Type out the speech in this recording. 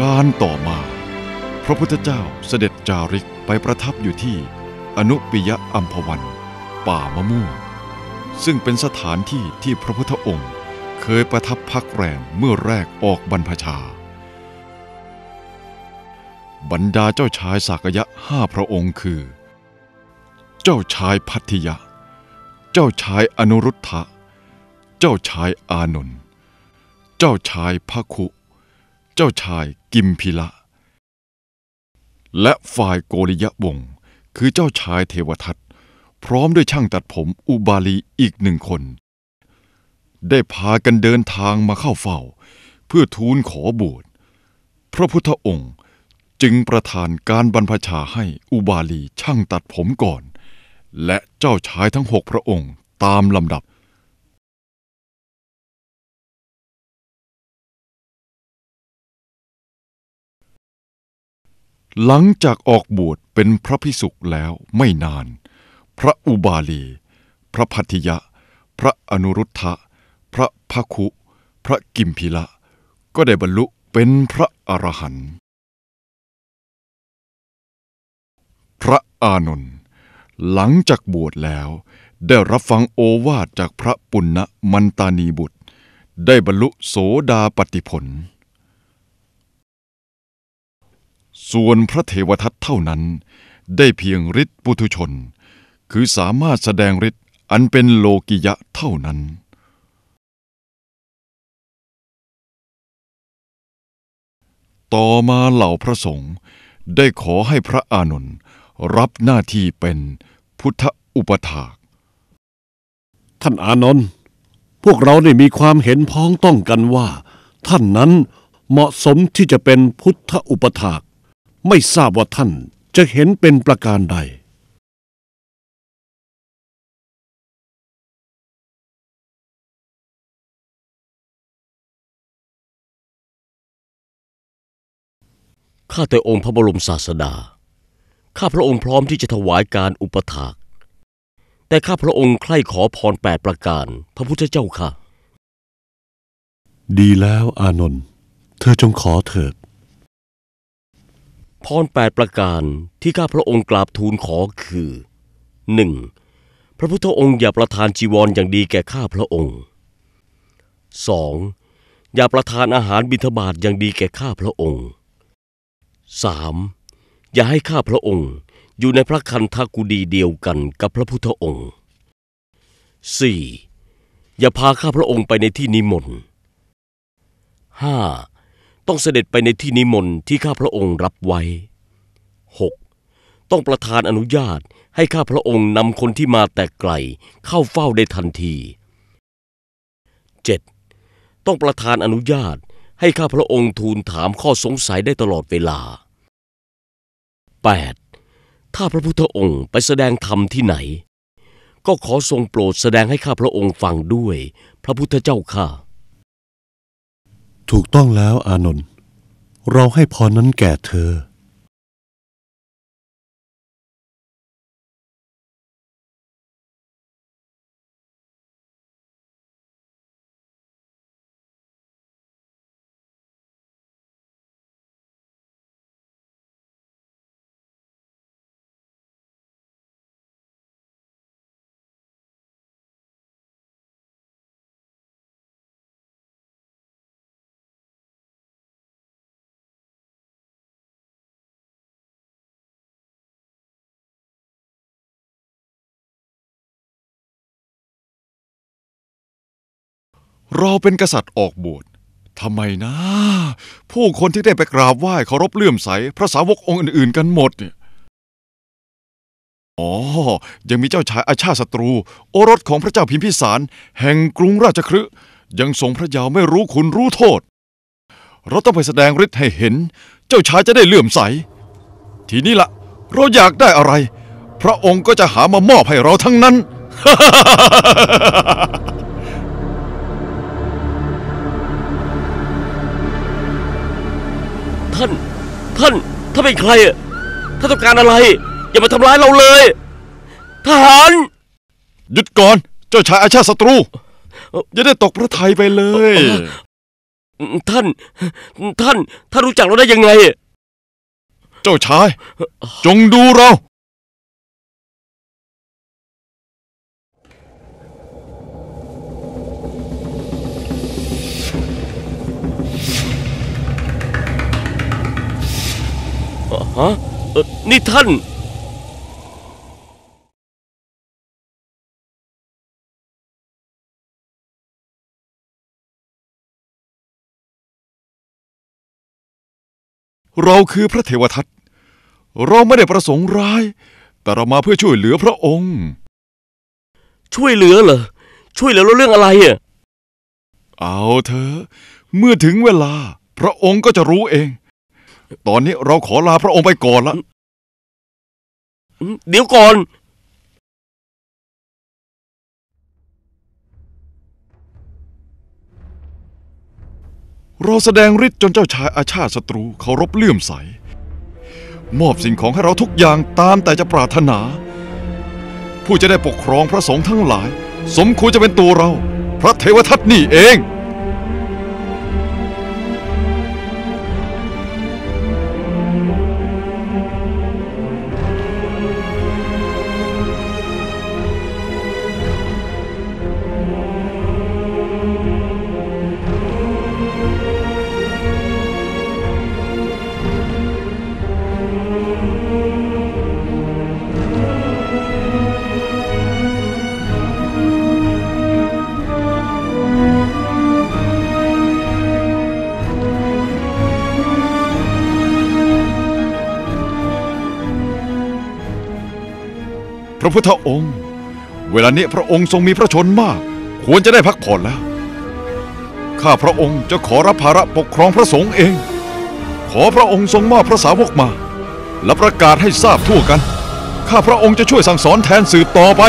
การต่อมา พระพุทธเจ้าเสด็จจาริกไปประทับอยู่ที่อนุปิยะอัมพวัน ป่ามะม่วง ซึ่งเป็นสถานที่ที่พระพุทธองค์ เคยประทับพักแรมเมื่อแรกออกบรรพชา บรรดาเจ้าชายสากยะห้าพระองค์คือ เจ้าชายพัทยะ เจ้าชายอนุรุทธะ เจ้าชายอานนท์ เจ้าชายพระคุ เจ้าชายกิมพิละ และฝ่ายโกริยะวงศ์คือเจ้าชายเทวทัตพร้อมด้วยช่างตัดผมอุบาลีอีกหนึ่งคน ได้พากันเดินทางมาเข้าเฝ้า เพื่อทูลขอบวชพระพุทธองค์จึงประทานการบรรพชาให้อุบาลีช่างตัดผมก่อน และเจ้าชายทั้งหกพระองค์ตามลำดับ หลังจากออกบวชเป็นพระพิสุกแล้วไม่นาน พระอุบาลี พระพัทยะ พระอนุรุทธะ พระภคุ พระกิมพิละ ก็ได้บรรลุเป็นพระอรหันต์พระอานนท์หลังจากบวชแล้ว ได้รับฟังโอวาทจากพระปุณณมันตานีบุตร ได้บรรลุโสดาปติผล ส่วนพระเทวทัตเท่านั้น ได้เพียงฤทธิปุถุชน คือสามารถแสดงฤทธิ์อันเป็นโลกิยะเท่านั้น ต่อมาเหล่าพระสงฆ์ได้ขอให้พระอานนท์รับหน้าที่เป็นพุทธอุปถาก ท่านอานนท์พวกเราได้มีความเห็นพ้องต้องกันว่า ท่านนั้นเหมาะสมที่จะเป็นพุทธอุปถาก ไม่ทราบว่าท่านจะเห็นเป็นประการใดข้าแต่องค์พระบรมศาสดา ข้าพระองค์พร้อมที่จะถวายการอุปถาก แต่ข้าพระองค์ใคร่ขอพรแปดประการ พระพุทธเจ้าค่ะ ดีแล้วอานนท์ เธอจงขอเถิด พรแปดประการที่ข้าพระองค์กราบทูลขอคือ 1. พระพุทธองค์อย่าประทานจีวรอย่างดีแก่ข้าพระองค์ 2. อย่าประทานอาหารบิณฑบาตอย่างดีแก่ข้าพระองค์ 3. อย่าให้ข้าพระองค์อยู่ในพระคันธกุดีเดียวกันกับพระพุทธองค์ 4. อย่าพาข้าพระองค์ไปในที่นิมนต์ 5. ต้องเสด็จไปในที่นิมนต์ที่ข้าพระองค์รับไว้ 6. ต้องประทานอนุญาตให้ข้าพระองค์นำคนที่มาแต่ไกลเข้าเฝ้าได้ทันที 7. ต้องประทานอนุญาตให้ข้าพระองค์ทูลถามข้อสงสัยได้ตลอดเวลา 8. ถ้าพระพุทธองค์ไปแสดงธรรมที่ไหน ก็ขอทรงโปรดแสดงให้ข้าพระองค์ฟังด้วย พระพุทธเจ้าข้า ถูกต้องแล้วอานนท์เราให้พรนั้นแก่เธอ เราเป็นกษัตริย์ออกบวชทำไมนะ ผู้คนที่ได้ไปกราบไหว้เคารพเลื่อมใส พระสาวกองค์อื่นๆ กันหมดเนี่ยอ๋อ ยังมีเจ้าชายอาชาศัตรู โอรสของพระเจ้าพิมพิสาร แห่งกรุงราชคฤห์ยังทรงพระเยาว์ไม่รู้คุณรู้โทษ เราต้องไปแสดงฤทธิ์ให้เห็น เจ้าชายจะได้เลื่อมใส ทีนี้ละเราอยากได้อะไร พระองค์ก็จะหามามอบให้เราทั้งนั้นท่าน ท่านท่านเป็นใครอะท่านต้องการอะไร อย่ามาทำร้ายเราเลย ทหาร หยุดก่อน เจ้าชายอาชาติศัตรู อย่าได้ตกพระทัยไปเลย ท่าน ท่าน ท่านรู้จักเราได้ยังไง เจ้าชาย จงดูเรา ฮะเอ่อนี่ท่าน เราคือพระเทวทัต เราไม่ได้ประสงค์ร้าย แต่เรามาเพื่อช่วยเหลือพระองค์ ช่วยเหลือเหรอ ช่วยเหลือเราเรื่องอะไรอะ เอาเถอะ เมื่อถึงเวลา พระองค์ก็จะรู้เอง ตอนนี้เราขอลาพระองค์ไปก่อนละ เดี๋ยวก่อน เราแสดงฤทธิ์จนเจ้าชายอาชาติศัตรูเคารพเลื่อมใส มอบสิ่งของให้เราทุกอย่างตามแต่จะปรารถนา ผู้จะได้ปกครองพระสงฆ์ทั้งหลาย สมควรจะเป็นตัวเรา พระเทวทัตนี่เอง พระพุทธองค์ เวลานี้พระองค์ทรงมีพระชนมาก ควรจะได้พักผ่อนแล้ว ข้าพระองค์จะขอรับภาระปกครองพระสงฆ์เอง ขอพระองค์ทรงมอบพระสาวกมา และประกาศให้ทราบทั่วกัน ข้าพระองค์จะช่วยสั่งสอนแทนสืบต่อไป